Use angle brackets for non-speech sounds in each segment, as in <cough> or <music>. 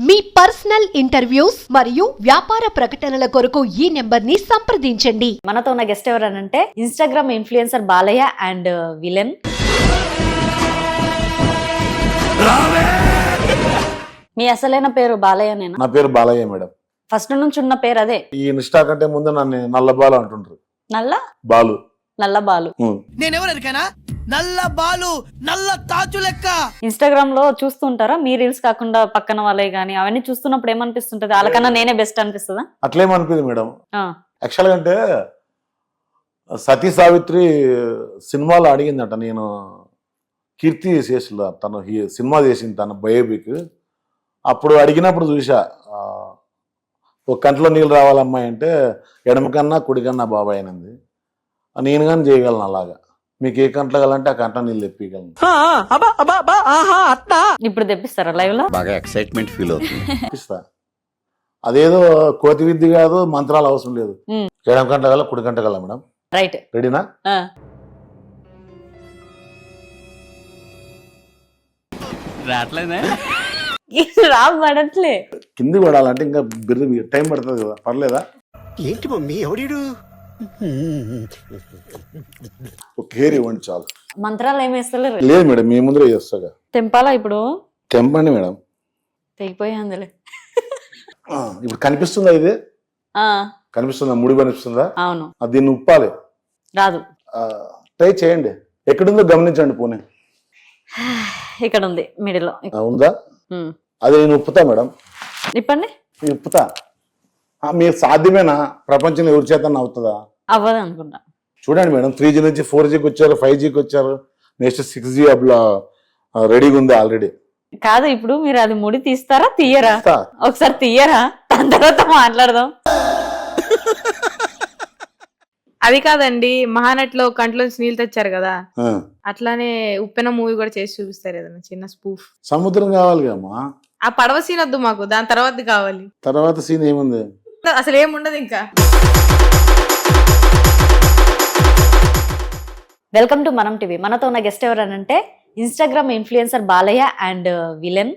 మీ personal interviews మరియు వ్యాపార ప్రకటనల కొరకు ఈ నెంబర్ని సంప్రదించండి. మనతో ఉన్న guest ఎవరనంటే Instagram influencer Balayya and villain. మీ అసలైన పేరు బాలయ్యనేనా నా పేరు బాలయ్య మేడం. ఫస్ట్ నుంచి ఉన్న పేరు అదే? ఈ ఇన్స్టా కంటే ముందు నన్ను నల్ల బాలు అంటుంటారు నల్ల? బాలు. నల్ల బాలు. ఉం. నేనెవరికైనా నల్ల బాలు నల్ల తాచు లెక్క. ఇన్స్టాగ్రామ్లో చూస్తుంటారా? మీ రీల్స్ కాకుండా పక్కన వాళ్ళే గానీ అవన్నీ చూస్తున్నప్పుడు ఏమనిపిస్తుంటది? వాళ్ళకన్నా నేనే బెస్ట్ అనిపిస్తుందా? అట్లేమనిపింది మేడం. ఆ, యాక్చువల్గా అంటే సతీ సావిత్రి సినిమాలో అడిగిందట నేను కీర్తి శేషుల తను సినిమా చేసింది తన బయోపిక్. అప్పుడు అడిగినప్పుడు చూసా ఒక కంట్లో నీళ్ళు రావాలమ్మాయి అంటే ఎడమ కన్నా కుడి కన్నా బాబాయ్ అనింది నేను కానీ చేయగలను అలాగా. మీకు ఏ కంట్లో కావాలంటే ఆ కంట్లో నీళ్ళు తెప్పిగలను ఇప్పుడు తెప్పిస్తారా లైవ్లో? బాగా ఎక్సైట్మెంట్ ఫీల్ అవుతుంది. <laughs> తెప్పిస్తా. అదేదో కోతి విద్య కాదు మంత్రాలు అవసరం లేదు. ఉం. ఎడమ కంట గల కుడి కంట గల మేడం? రైట్ రెడీనా రా పడట్లే. కింది పడాలంటే ఇంకా బిర్రి టైం పడుతుంది కదా పర్లేదా? ఏంటి మమ్మీ ఎవడీడు? ఒక హెయిర్ ఇవ్వండి చాలు. మంత్రాలు ఏమి వేస్తలేరు? లేదు మేడం మీ ముందర చేస్తాగా. తెంపాలా ఇప్పుడు? తెంపండి మేడం. తెగిపోయిందిలే ఆ, ఇప్పుడు కనిపిస్తుందా ఇది? ఆ, కనిపిస్తుందా? ముడి కనిపిస్తుందా? అవును. ఆ, దీన్ని ఉప్పాలి. రాదు. ట్రై చేయండి. ఎక్కడుందో గమనించండి పోనీ. <sighs> ఇక్కడ ఉంది మిడిల్ ఆ, ఉందా? అది నేను ఉప్పుతా మేడం. ఇప్పండి. నేను ఉప్పుతా. ఆ, మీరు సాధ్యమేనా? ప్రపంచంలో ఎవరి చేత అవుతుందా అవ్వదు అనుకుంటా చూడండి మేడం త్రీ జీ నుంచి ఫోర్ జీకి వచ్చారు ఫైవ్ జీకి వచ్చారు నెక్స్ట్ సిక్స్ జీ అట్లా రెడీగా ఉంది ఆల్రెడీ కాదు ఇప్పుడు మీరు అది ముడి తీస్తారా తీయరా? ఒకసారి తీయరా? దాని తర్వాత మాట్లాడదాం. అది కాదండి మహానట్లో కంట్లోంచి నీళ్ళు తెచ్చారు కదా అట్లానే ఉప్పెన మూవీ కూడా చేసి చూపిస్తారు ఏదైనా చిన్న స్పూఫ్ సముద్రం కావాలి ఆ పడవ సీన్ వద్దు మాకు దాని తర్వాత కావాలి. తర్వాత సీన్ ఏముంది? అసలు ఏముండదు ఇంకా. Welcome to Manam TV. మనతో ఉన్న guest ఎవరనంటే Instagram influencer Balayya and villain.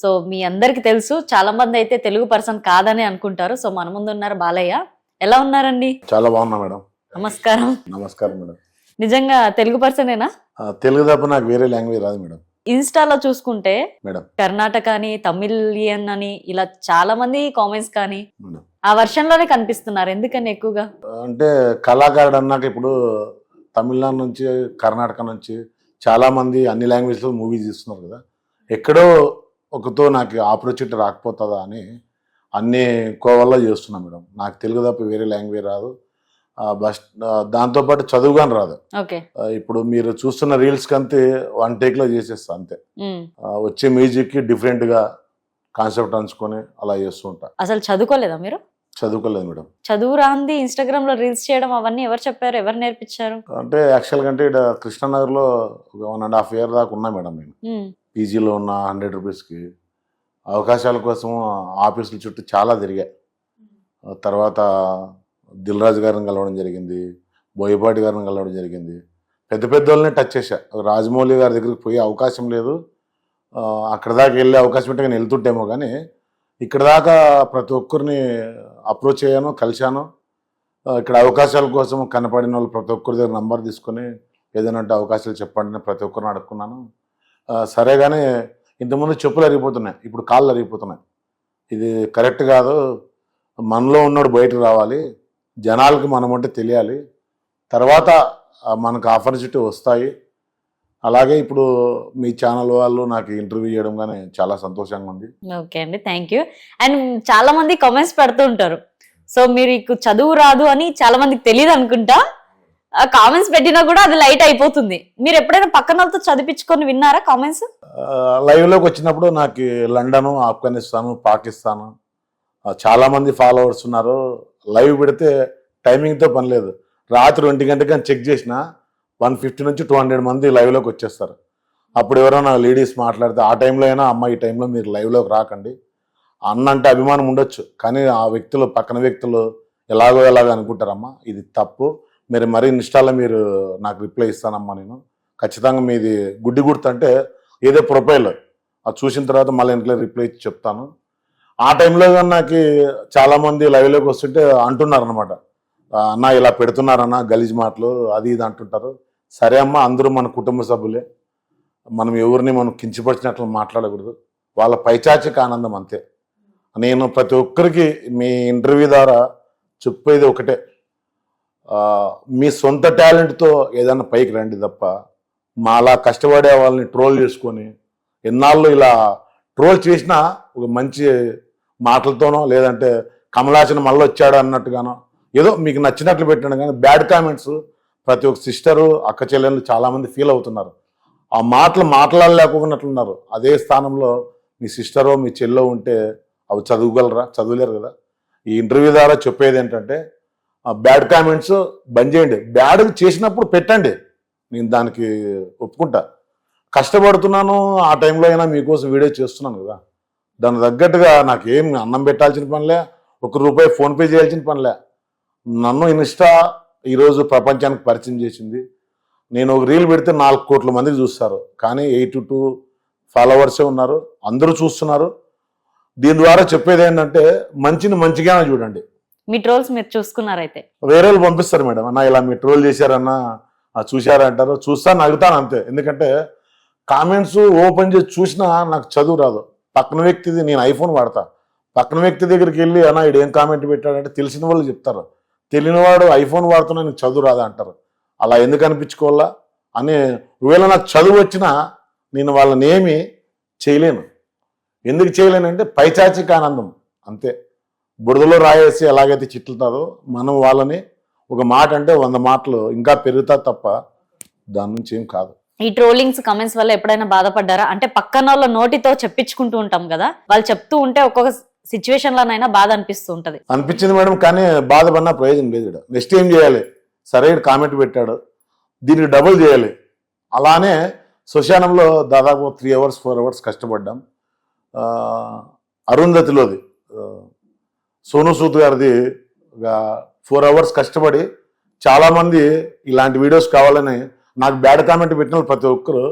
So మీ అందరికి తెలుసు చాలా మంది అయితే తెలుగు పర్సన్ కాదని అనుకుంటారు. సో మన ముందు ఉన్నారు బాలయ్య. ఎలా ఉన్నారండి? చాలా బాగున్నా మేడం. నమస్కారం. నమస్కారం మేడం. నిజంగా తెలుగు పర్సనేనా? తెలుగు తప్ప నాకు వేరే లాంగ్వేజ్ రాదు మేడం. ఇన్స్టాలో చూసుకుంటే మేడం. కర్ణాటక అని తమిళియన్ అని ఇలా చాలా మంది కామెంట్స్ కానీ ఆ వర్షన్లోనే కనిపిస్తున్నారు. ఎందుకని ఎక్కువగా? అంటే కళాకారుడు అన్నాక ఇప్పుడు తమిళనాడు నుంచి కర్ణాటక నుంచి చాలా మంది అన్ని లాంగ్వేజ్లో మూవీస్ తీస్తున్నారు కదా. ఎక్కడో ఒకతో నాకు ఆపర్చునిటీ రాకపోతుందా అని అన్ని కోవల్లో చేస్తున్నా మేడం. నాకు తెలుగు తప్ప వేరే లాంగ్వేజ్ రాదు. బస్ దాంతోపాటు చదువు కానీ రాదు. ఇప్పుడు మీరు చూస్తున్న రీల్స్ కంతే వన్ టేక్లో చేసేస్తా అంతే. వచ్చే మ్యూజిక్కి డిఫరెంట్గా కాన్సెప్ట్ అంచుకొని అలా చేస్తూ ఉంటా. అసలు చదువుకోలేదా మీరు? చదువుకోలేదు మేడం. చదువు రాంది ఇన్స్టాగ్రామ్లో రీల్స్ చేయడం అవన్నీ ఎవరు చెప్పారు? ఎవరు నేర్పించారు? అంటే యాక్చువల్గా అంటే ఇక్కడ కృష్ణానగర్లో ఒక వన్ అండ్ హాఫ్ ఇయర్ దాకా ఉన్నా మేడం నేను. పీజీలో ఉన్న హండ్రెడ్ రూపీస్కి అవకాశాల కోసం ఆఫీసుల చుట్టూ చాలా తిరిగా. తర్వాత దిల్ రాజు గారిని కలవడం జరిగింది బోయపాటి గారిని కలవడం జరిగింది. పెద్ద పెద్ద వాళ్ళనే టచ్ చేశా. రాజమౌళి గారి దగ్గరికి పోయే అవకాశం లేదు. అక్కడ దాకా వెళ్ళే అవకాశం ఉంటే నేను వెళ్తుంటేమో కానీ ఇక్కడ దాకా ప్రతి ఒక్కరిని అప్రోచ్ అయ్యాను కలిశాను. ఇక్కడ అవకాశాల కోసం కనపడిన వాళ్ళు ప్రతి ఒక్కరి దగ్గర నంబర్ తీసుకొని ఏదైనా అవకాశాలు చెప్పండి ప్రతి ఒక్కరిని అడుక్కున్నాను. సరే కానీ ఇంతకుముందు చెప్పులు అరిగిపోతున్నాయి ఇప్పుడు కాళ్ళు అరిగిపోతున్నాయి. ఇది కరెక్ట్ కాదు. మనలో ఉన్నాడు బయటకు రావాలి జనాలకు మనం అంటే తెలియాలి. తర్వాత మనకు మనకు ఆపర్చునిటీ వస్తాయి. అలాగే ఇప్పుడు మీ ఛానల్ వాళ్ళు నాకు ఇంటర్వ్యూ చేయడం కానీ చాలా సంతోషంగా ఉంది. ఓకే అండి థ్యాంక్ యూ. అండ్ చాలా మంది కామెంట్స్ పెడుతూ ఉంటారు సో మీకు చదువు రాదు అని చాలా మందికి తెలియదు అనుకుంటా. కామెంట్స్ పెట్టినా కూడా అది లైట్ అయిపోతుంది. మీరు ఎప్పుడైనా పక్కన వాళ్ళతో చదివించుకొని విన్నారా కామెంట్స్ ఆ, లైవ్లోకి వచ్చినప్పుడు నాకు లండను ఆఫ్ఘనిస్తాను పాకిస్తాన్ చాలా మంది ఫాలోవర్స్ ఉన్నారు. లైవ్ పెడితే టైమింగ్తో పని లేదు. రాత్రి ఒంటి గంటకి చెక్ చేసిన వన్ ఫిఫ్టీ నుంచి టూ హండ్రెడ్ మంది లైవ్లోకి వచ్చేస్తారు. అప్పుడు ఎవరైనా లేడీస్ మాట్లాడితే ఆ టైంలో అయినా అమ్మ ఈ టైంలో మీరు లైవ్లోకి రాకండి. అన్న అంటే అభిమానం ఉండొచ్చు కానీ ఆ వ్యక్తులు పక్కన వ్యక్తులు ఎలాగో ఎలాగో అనుకుంటారమ్మా ఇది తప్పు. మీరు మరీ ఇన్స్టాలో మీరు నాకు రిప్లై ఇస్తానమ్మా నేను. ఖచ్చితంగా మీది గుడ్డి గుర్తు అంటే ఏదో ప్రొఫైల్ అది చూసిన తర్వాత మళ్ళీ ఇంట్లో రిప్లై ఇచ్చి చెప్తాను. ఆ టైంలో నాకు చాలామంది లైవ్లోకి వస్తుంటే అంటున్నారు అనమాట అన్న ఇలా పెడుతున్నారన్న గలీజ్ మాటలు అది ఇది అంటుంటారు. సరే అమ్మ అందరూ మన కుటుంబ సభ్యులే. మనం ఎవరిని మనం కించపరిచినట్లు మాట్లాడకూడదు. వాళ్ళ పైచాచిక ఆనందం అంతే. నేను ప్రతి ఒక్కరికి మీ ఇంటర్వ్యూ ద్వారా చెప్పేది ఒకటే. మీ సొంత టాలెంట్తో ఏదైనా పైకి రండి తప్ప మాలా కష్టపడే వాళ్ళని ట్రోల్ చేసుకొని ఎన్నాళ్ళు ఇలా ట్రోల్ చేసినా ఒక మంచి మాటలతోనో లేదంటే కమలాసన మళ్ళీ వచ్చాడు అన్నట్టుగానో ఏదో మీకు నచ్చినట్లు పెట్టాడు కానీ బ్యాడ్ కామెంట్స్ ప్రతి ఒక్క సిస్టరు అక్క చెల్లెళ్ళు చాలామంది ఫీల్ అవుతున్నారు. ఆ మాటలు మాట్లాడలేకున్నట్లున్నారు అదే స్థానంలో మీ సిస్టరో మీ చెల్లో ఉంటే అవి చదువుగలరా? చదవలేరు కదా. ఈ ఇంటర్వ్యూ ద్వారా చెప్పేది ఏంటంటే బ్యాడ్ కామెంట్స్ బంద్ చేయండి. బ్యాడ్ చేసినప్పుడు పెట్టండి. నేను దానికి ఒప్పుకుంటా. కష్టపడుతున్నాను ఆ టైంలో అయినా మీకోసం వీడియో చేస్తున్నాను కదా. దాని తగ్గట్టుగా నాకు అన్నం పెట్టాల్సిన పనిలే ఒక రూపాయి ఫోన్పే చేయాల్సిన పనిలే. నన్ను ఇన్స్టా ఈరోజు ప్రపంచానికి పరిచయం చేసింది. నేను ఒక రీల్ పెడితే నాలుగు కోట్ల మందికి చూస్తారు. కానీ ఎయిట్ టూ ఫాలోవర్సే ఉన్నారు. అందరూ చూస్తున్నారు. దీని ద్వారా చెప్పేది ఏంటంటే మంచిని మంచిగానే చూడండి. మీ ట్రోల్స్ మీరు చూసుకున్నారైతే. వేరే వాళ్ళు పంపిస్తారు మేడం. అన్న ఇలా మీరు ట్రోల్ చేశారన్నా ఆ, చూశారా అంటారు చూస్తాను అడుగుతాను అంతే. ఎందుకంటే కామెంట్స్ ఓపెన్ చేసి చూసినా నాకు చదువు రాదు. పక్కన వ్యక్తిది నేను ఐఫోన్ వాడతా. పక్కన వ్యక్తి దగ్గరికి వెళ్ళి అన్న ఇడు ఏం కామెంట్ పెట్టాడంటే తెలిసిన వాళ్ళు చెప్తారు. తెలియనివాడు ఐఫోన్ వాడుతున్నా నీకు చదువు రాదా అంటారు. అలా ఎందుకు అనిపించుకోవాలా? అని ఒకవేళ నాకు చదువు వచ్చినా నేను వాళ్ళని ఏమి చేయలేను. ఎందుకు చేయలేనంటే పైచాచిక ఆనందం. అంతే. బురదలో రాయేసి ఎలాగైతే చిట్లుతారో మనం వాళ్ళని ఒక మాట అంటే వంద మాటలు ఇంకా పెరుగుతా తప్ప దాని నుంచి ఏం కాదు. ఈ ట్రోలింగ్స్ కమెంట్స్ వల్ల ఎప్పుడైనా బాధపడ్డారా? అంటే పక్కన వాళ్ళ నోటితో చెప్పించుకుంటూ ఉంటాం కదా. వాళ్ళు చెప్తూ ఉంటే ఒక్కొక్క సిచ్యువేషన్ లోనైనా బాధ అనిపిస్తూ ఉంటది అనిపించింది మేడం కానీ బాధపడినా ప్రయోజనం లేదు నెక్స్ట్ ఏం చేయాలి? సరే కామెంట్ పెట్టాడు. దీనికి డబుల్ చేయాలి. అలానే శ్మశానంలో దాదాపు త్రీ అవర్స్ ఫోర్ అవర్స్ కష్టపడ్డాం. అరుంధతిలోది సోను సూద్ గారిది ఫోర్ అవర్స్ కష్టపడి చాలామంది ఇలాంటి వీడియోస్ కావాలని నాకు బ్యాడ్ కామెంట్ పెట్టిన వాళ్ళు ప్రతి ఒక్కరు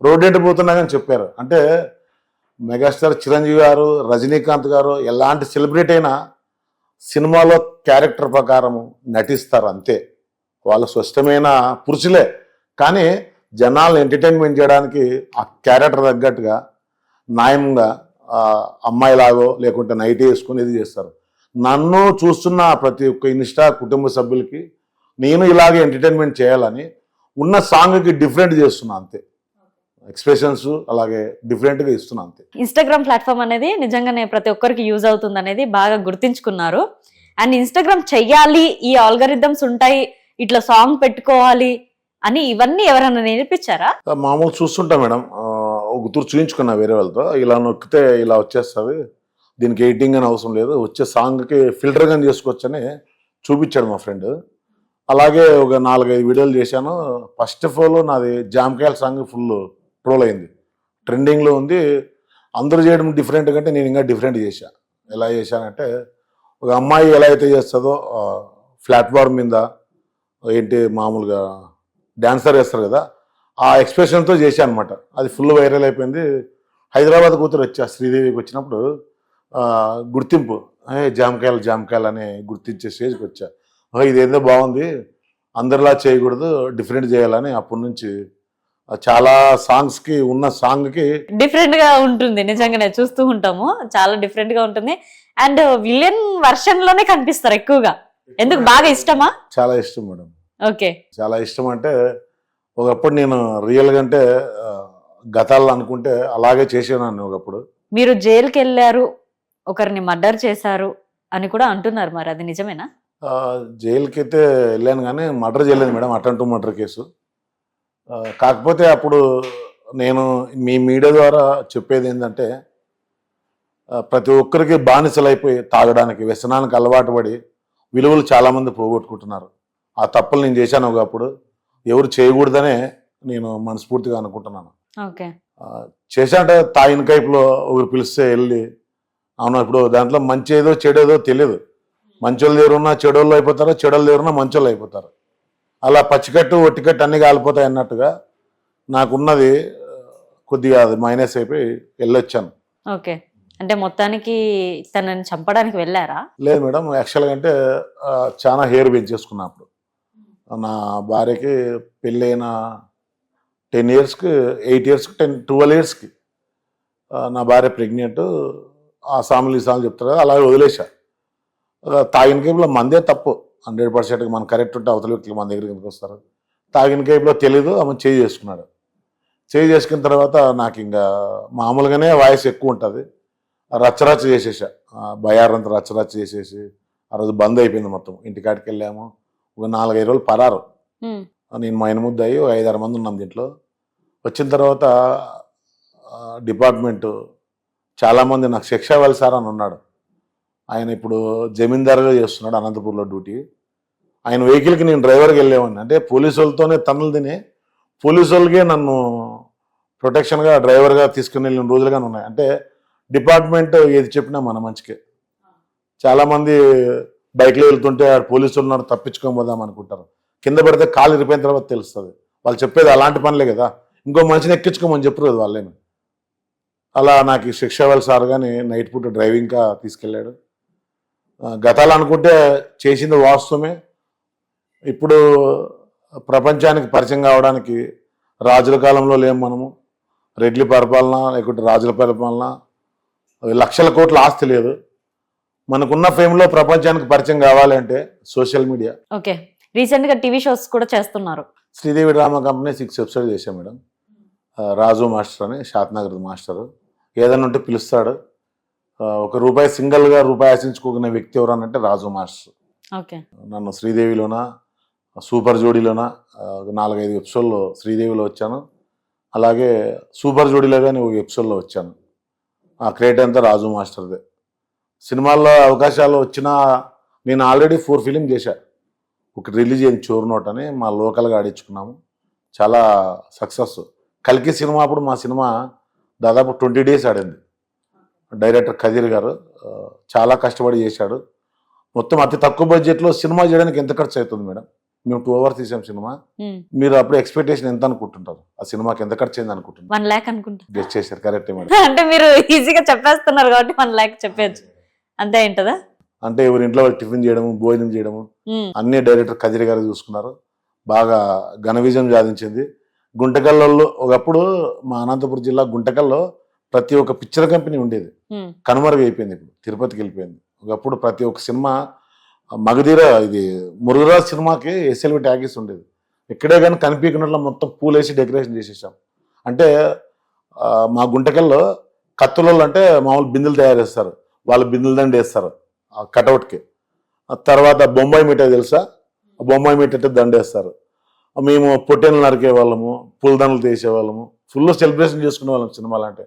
రోడ్డెంట్ పోతున్నా కానీ చెప్పారు. అంటే మెగాస్టార్ చిరంజీవి గారు రజనీకాంత్ గారు ఎలాంటి సెలబ్రిటీ అయినా సినిమాలో క్యారెక్టర్ ప్రకారము నటిస్తారు అంతే. వాళ్ళ స్పష్టమైన పురుషులే. కానీ జనాలను ఎంటర్టైన్మెంట్ చేయడానికి ఆ క్యారెక్టర్ తగ్గట్టుగా న్యాయంగా అమ్మాయిలాగో లేకుంటే నైట్ వేసుకుని ఇది చేస్తారు. నన్ను చూస్తున్న ప్రతి ఒక్క ఇన్స్టా కుటుంబ సభ్యులకి నేను ఇలాగే ఎంటర్టైన్మెంట్ చేయాలని ఉన్న సాంగ్కి డిఫరెంట్ చేస్తున్నా అంతే. ఎక్స్ప్రెషన్స్ అలాగే డిఫరెంట్గా ఇస్తున్నా అంతే. ఇన్స్టాగ్రామ్ ప్లాట్ఫామ్ అనేది నిజంగానే ప్రతి ఒక్కరికి యూజ్ అవుతుంది అనేది బాగా గుర్తించుకున్నారు. అండ్ ఇన్స్టాగ్రామ్ చెయ్యాలి ఈ ఆల్గరిథమ్స్ ఉంటాయి ఇట్లా సాంగ్ పెట్టుకోవాలి అని ఇవన్నీ ఎవరైనా నేర్పించారా? మామూలు చూస్తుంటా మేడం. గుర్తు చూయించుకున్నా వేరే వాళ్ళతో. ఇలా నొక్కితే ఇలా వచ్చేస్తుంది. దీనికి ఎడిటింగ్ అని అవసరం లేదు. వచ్చే సాంగ్కి ఫిల్టర్ కానీ చేసుకోవచ్చని చూపించాడు మా ఫ్రెండ్ అలాగే ఒక నాలుగైదు వీడియోలు చేశాను. ఫస్ట్ ఆఫ్ ఆల్ నాది జామకాయల సాంగ్ ఫుల్ ట్రోల్ అయింది. ట్రెండింగ్లో ఉంది. అందరూ చేయడం డిఫరెంట్ కంటే నేను ఇంకా డిఫరెంట్ చేశా. ఎలా చేశానంటే ఒక అమ్మాయి ఎలా అయితే చేస్తుందో ప్లాట్ఫామ్ మీద ఏంటి మామూలుగా డాన్సర్ వేస్తారు కదా ఆ ఎక్స్ప్రెషన్తో చేశా అనమాట అది ఫుల్ వైరల్ అయిపోయింది. హైదరాబాద్ కూతురు వచ్చా శ్రీదేవికి వచ్చినప్పుడు గుర్తింపు. జామకాయలు జామకాయలు అని గుర్తించే స్టేజ్కి వచ్చా. ఇదేదో బాగుంది. అందరిలా చేయకూడదు డిఫరెంట్ చేయాలని అప్పటి నుంచి చాలా సాంగ్స్కి ఉన్న సాంగ్కి డిఫరెంట్గా ఉంటుంది. నిజంగానే చూస్తూ ఉంటాము. చాలా డిఫరెంట్గా ఉంటుంది. అండ్ విలియన్ వర్షన్లోనే కనిపిస్తారు ఎక్కువగా. ఎందుకు? బాగా ఇష్టమా? చాలా ఇష్టం మేడం. ఓకే. చాలా ఇష్టం అంటే ఒకప్పుడు నేను రియల్గా అంటే ఆ, గతాల్లో అనుకుంటే అలాగే చేసేదాన్ని ఒకప్పుడు. మీరు జైలుకి వెళ్ళారు ఒకరిని మర్డర్ చేశారు అని కూడా అంటున్నారు మరి. అది నిజమేనా? జైలుకి అయితే వెళ్ళాను కానీ మర్డర్ చేయలేదు మేడం. Attempt murder case. కాకపోతే అప్పుడు నేను మీ మీడియా ద్వారా చెప్పేది ఏంటంటే ప్రతి ఒక్కరికి బానిసలైపోయి తాగడానికి వ్యసనానికి అలవాటు పడి విలువలు చాలామంది పోగొట్టుకుంటున్నారు. ఆ తప్పులు నేను చేశాను ఒకప్పుడు ఎవరు చేయకూడదనే నేను మనస్ఫూర్తిగా అనుకుంటున్నాను. చేశానంటే తాగిన కైపులో ఒకరు పిలిస్తే వెళ్ళి అవును ఇప్పుడు దాంట్లో మంచి ఏదో చెడేదో తెలియదు మంచోళ్ళ దగ్గర ఉన్న చెడోళ్ళు అయిపోతారు చెడోళ్ళ దగ్గర ఉన్న మంచోళ్ళు అయిపోతారు. అలా పచ్చికట్టు ఒట్టికట్టు అన్ని కాలిపోతాయి అన్నట్టుగా నాకున్నది కొద్దిగా అది మైనస్ అయిపోయి వెళ్ళొచ్చాను. ఓకే. అంటే మొత్తానికి తనని చంపడానికి వెళ్ళారా? లేదు మేడం యాక్చువల్గా అంటే చాలా హెయిర్ పెంచేసుకున్నా అప్పుడు. నా భార్యకి పెళ్ళైన టెన్ ఇయర్స్కి ఎయిట్ ఇయర్స్కి టెన్ ట్వెల్వ్ ఇయర్స్కి నా భార్య ప్రెగ్నెంట్ ఆ సాములు ఈ సాములు చెప్తారు కదా అలాగే వదిలేసా ఆ, తాగిన కేపులో మందే తప్పు. హండ్రెడ్ పర్సెంట్గా మనం కరెక్ట్ ఉంటే అవతల వ్యక్తులు మన దగ్గరికి ఎందుకు వస్తారు? తాగిన కేపులో తెలీదు ఆమె చేయి చేసుకున్నాడు. చేయి చేసుకున్న తర్వాత నాకు ఇంకా మామూలుగానే వాయిస్ ఎక్కువ ఉంటుంది. రచ్చరచ్చ చేసేసా. ఆ, బయారంతా రచ్చరచ్చ చేసేసి ఆ రోజు బంద్ అయిపోయింది మొత్తం. ఇంటికాడికి వెళ్ళాము. ఒక నాలుగైదు రోజులు పరారు. నేను మా ముద్ద అయ్యి ఒక ఐదారు మంది ఉన్నాం దీంట్లో. వచ్చిన తర్వాత డిపార్ట్మెంట్ చాలామంది నాకు శిక్ష ఇవ్వాలి సార్ అని ఉన్నాడు ఆయన ఇప్పుడు జమీందారుగా చేస్తున్నాడు అనంతపూర్లో డ్యూటీ. ఆయన వెహికల్కి నేను డ్రైవర్కి వెళ్ళేవాడిని. అంటే పోలీసు వాళ్ళతోనే తన్నులు తిని పోలీసు వాళ్ళకే నన్ను ప్రొటెక్షన్గా డ్రైవర్గా తీసుకుని వెళ్ళిన రోజులుగానే ఉన్నాయి. అంటే డిపార్ట్మెంట్ ఏది చెప్పినా మన మంచికే. చాలామంది బైక్లో వెళ్తుంటే ఆడ పోలీసులు ఉన్నారు తప్పించుకొని పోదాం అనుకుంటారు. కింద పడితే కాలు ఇరిపోయిన తర్వాత తెలుస్తుంది. వాళ్ళు చెప్పేది అలాంటి పనులే కదా. ఇంకో మనిషిని ఎక్కించుకోమని చెప్పరు కదా వాళ్ళేమి. అలా నాకు శిక్ష వాళ్ళ సార్ కానీ నైట్ పూట డ్రైవింగ్గా తీసుకెళ్ళాడు. గతాలు అనుకుంటే చేసింది వాస్తవమే. ఇప్పుడు ప్రపంచానికి పరిచయం కావడానికి రాజుల కాలంలో లేం మనము. రెడ్లి పరిపాలన లేకుంటే రాజుల పరిపాలన లక్షల కోట్ల ఆస్తి లేదు. మనకున్న ఫేమ్లో ప్రపంచానికి పరిచయం కావాలి అంటే సోషల్ మీడియా. ఓకే. రీసెంట్గా టీవీ షోస్ కూడా చేస్తున్నారు. Sridevi drama company six episode చేశాం మేడం. రాజు మాస్టర్ అని షాత్నగర్ మాస్టర్. ఏదైనా ఉంటే పిలుస్తాడు. ఒక రూపాయి సింగిల్గా రూపాయి ఆశించుకునే వ్యక్తి ఎవరనంటే రాజు మాస్టర్ ఓకే. నన్ను శ్రీదేవిలోన సూపర్ జోడీలోన నాలుగైదు ఎపిసోడ్లో శ్రీదేవిలో వచ్చాను. అలాగే సూపర్ జోడీలో కానీ ఒక ఎపిసోడ్లో వచ్చాను. ఆ క్రియేట్ అంతా రాజు మాస్టర్దే. సినిమాల్లో అవకాశాలు వచ్చినా నేను ఆల్రెడీ ఫోర్ ఫిలిం చేశా. ఒక రిలీజ్ అయింది చోరు నోట్ అని మా లోకల్గా ఆడించుకున్నాము. చాలా సక్సెస్. కల్కి సినిమా అప్పుడు మా సినిమా దాదాపు ట్వంటీ డేస్ ఆడింది. డైరెక్టర్ ఖదీర్ గారు చాలా కష్టపడి చేశాడు. మొత్తం అతి తక్కువ బడ్జెట్లో సినిమా చేయడానికి ఎంత ఖర్చు అవుతుంది మేడం? మేము టూ అవర్స్ తీసాం సినిమా. మీరు అప్పుడు ఎక్స్పెక్టేషన్ ఎంత అనుకుంటుంటారు? ఆ సినిమాకి ఎంత ఖర్చు అయింది అనుకుంటున్నారు వన్ ల్యాక్ అనుకుంటా. గెస్ట్ చేశారు కరెక్టే మేడం. అంటే మీరు ఈజీగా చెప్పేస్తున్నారు కాబట్టి వన్ ల్యాక్ చెప్పేచ్చు అంతే ఏంటదా అంటే ఎవరి ఇంట్లో వాళ్ళు టిఫిన్ చేయడము భోజనం చేయడము అన్ని డైరెక్టర్ కదిరి గారు చూసుకున్నారు. బాగా ఘన విజయం సాధించింది. గుంటకల్లో ఒకప్పుడు మా అనంతపురం జిల్లా గుంటకల్లో ప్రతి ఒక్క పిక్చర్ కంపెనీ ఉండేది. కనుమరుగు అయిపోయింది ఇప్పుడు. తిరుపతికి వెళ్ళిపోయింది. ఒకప్పుడు ప్రతి ఒక్క సినిమా మగధీర ఇది మురుగరాజ్ సినిమాకి ఎస్ఎల్వి ట్యాగీస్ ఉండేది. ఎక్కడే కానీ కనిపించినట్లు మొత్తం పూలేసి డెకరేషన్ చేసేసాం. అంటే మా గుంటకల్లో కత్తులలో అంటే మామూలు బిందెలు తయారు చేస్తారు. వాళ్ళు బిందెల దండ వేస్తారు ఆ కటౌట్కి. తర్వాత బొంబాయి మిఠాయి తెలుసా? బొంబాయి మిఠాయి దండేస్తారు మేము పొట్టెలు నరికే వాళ్ళము పూలదండలు తీసేవాళ్ళము. ఫుల్ సెలబ్రేషన్ చేసుకునే వాళ్ళం సినిమాలు అంటే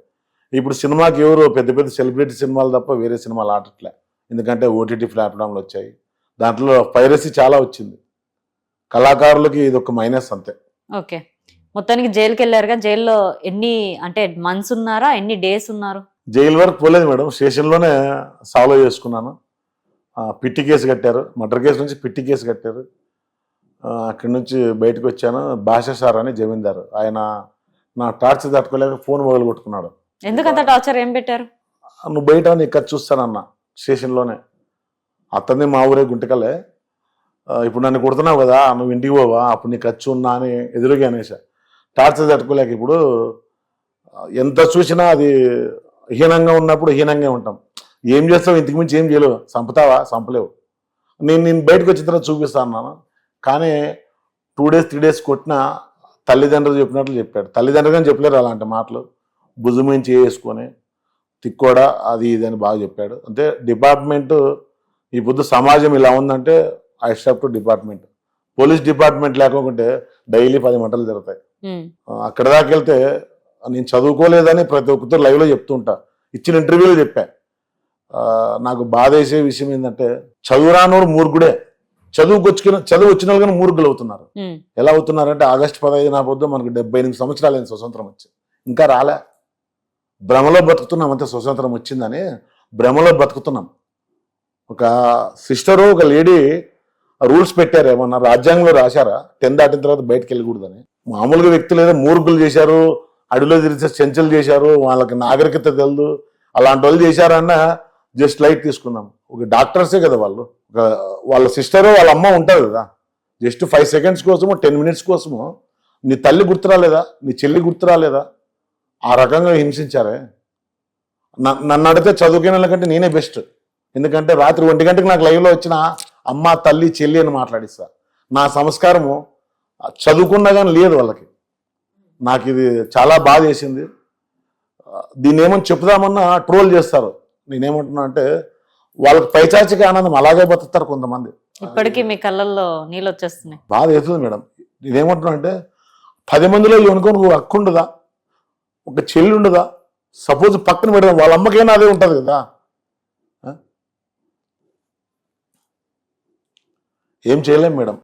ఇప్పుడు సినిమాకి ఎవరు పెద్ద పెద్ద సెలబ్రిటీ సినిమాలు తప్ప వేరే సినిమాలు ఆడట్లే. ఎందుకంటే ఓటీటీ ప్లాట్ఫామ్లు వచ్చాయి. దాంట్లో పైరసీ చాలా వచ్చింది. కళాకారులకి ఇది ఒక మైనస్ అంతే. ఓకే. మొత్తానికి జైలుకి వెళ్ళారుగా జైల్లో ఎన్ని అంటే మంత్స్ ఉన్నారా? ఎన్ని డేస్ ఉన్నారు? జైలు వరకు పోలేదు మేడం. స్టేషన్లోనే సాల్వ్ చేసుకున్నాను. పిట్టి కేసు కట్టారు. మర్డర్ కేసు నుంచి పిట్టి కేసు కట్టారు. అక్కడి నుంచి బయటకు వచ్చాను. భాష సార్ అని జమీందారు. ఆయన నా టార్చ్ తట్టుకోలేక ఫోన్ మొదలు కొట్టుకున్నాడు ఎందుకంత టార్చర్ ఏం పెట్టారు? నువ్వు బయట ఖర్చు చూస్తానన్న స్టేషన్లోనే. అతన్ని మా ఊరే గుంటకలే. ఇప్పుడు నన్ను కొడుతున్నావు కదా నువ్వు ఇంటికి పోవా అప్పుడు నీ ఖర్చు ఉన్నా అని ఎదురుగా అనేసా. టార్చర్ తట్టుకోలేక ఇప్పుడు ఎంత చూసినా అది హీనంగా ఉన్నప్పుడు హీనంగా ఉంటాం. ఏం చేస్తావు? ఇంతకు మించి ఏం చేయలేవు. చంపుతావా చంపలేవు నేను నేను బయటకు వచ్చిన తర్వాత చూపిస్తాను అన్నాను. కానీ టూ డేస్ త్రీ డేస్ కొట్టిన తల్లిదండ్రులు చెప్పినట్లు చెప్పాడు. తల్లిదండ్రులు కానీ చెప్పలేరు అలాంటి మాటలు. భుజమించి వేసుకొని తిక్కోడా అది ఇది అని బాగా చెప్పాడు. అంటే డిపార్ట్మెంట్ ఈ పొద్దు సమాజం ఇలా ఉందంటే I stop to department. Police department లేకుంటే డైలీ పది మంటలు జరుగుతాయి అక్కడ దాకా వెళ్తే నేను చదువుకోలేదని ప్రతి ఒక్కరు లైవ్లో చెప్తుంటా ఇచ్చిన ఇంటర్వ్యూలో చెప్పా. నాకు బాధ వేసే విషయం ఏంటంటే చదువు రానోడు మూర్ఖుడే. చదువుకు వచ్చిన చదువు వచ్చిన వాళ్ళు కానీ మూర్ఖులు అవుతున్నారు. ఎలా అవుతున్నారంటే ఆగస్టు పదహైదు నా పొద్దు మనకు డెబ్బై ఎనిమిది సంవత్సరాలు అయింది స్వతంత్రం వచ్చి. ఇంకా రాలే. భ్రమలో బతుకుతున్నాం అంతే స్వతంత్రం వచ్చిందని భ్రమలో బతుకుతున్నాం ఒక సిస్టరు ఒక లేడీ రూల్స్ పెట్టారు ఏమన్నా రాజ్యాంగంలో రాశారా? టెన్ దాటిన తర్వాత బయటకు వెళ్ళకూడదని. మామూలుగా వ్యక్తులు ఏదో మూర్ఖులు చేశారు అడవిలో తిరిగి చెంచలు చేశారు వాళ్ళకి నాగరికత తెలియదు అలాంటి వాళ్ళు చేశారన్న జస్ట్ లైట్ తీసుకున్నాం. ఒక డాక్టర్సే కదా వాళ్ళు. ఒక వాళ్ళ సిస్టరు వాళ్ళ అమ్మ ఉంటారు కదా. జస్ట్ ఫైవ్ సెకండ్స్ కోసము టెన్ మినిట్స్ కోసము నీ తల్లి గుర్తురాలేదా? నీ చెల్లి గుర్తురాలేదా? ఆ రకంగా హింసించారే? నన్ను అడిగితే చదువుకునే వాళ్ళకంటే నేనే బెస్ట్. ఎందుకంటే రాత్రి ఒంటి గంటకి నాకు లైవ్లో వచ్చిన అమ్మ తల్లి చెల్లి అని మాట్లాడిస్తా. నా సంస్కారము చదువుకున్నా కానీ లేదు వాళ్ళకి. నాకు ఇది చాలా బాధ వేసింది. ఆ, దీన్ని ఏమని చెప్దామన్నా ట్రోల్ చేస్తారు. నేనేమంటున్నా అంటే వాళ్ళకి పైచాచిక ఆనందం అలాగే బతుకుతారు కొంతమంది. ఇప్పటికీ మీ కళ్ళల్లో నీళ్ళు వచ్చేస్తున్నాయి. బాధ అవుతుంది మేడం. నేనేమంటున్నా అంటే పది మందిలో అనుకోని ఒక హక్కు ఉండదా? ఒక చెల్లి ఉండదా సపోజ్ పక్కన పెడదాం వాళ్ళ అమ్మకైనా అదే ఉంటుంది కదా. ఏం చేయలేం మేడం.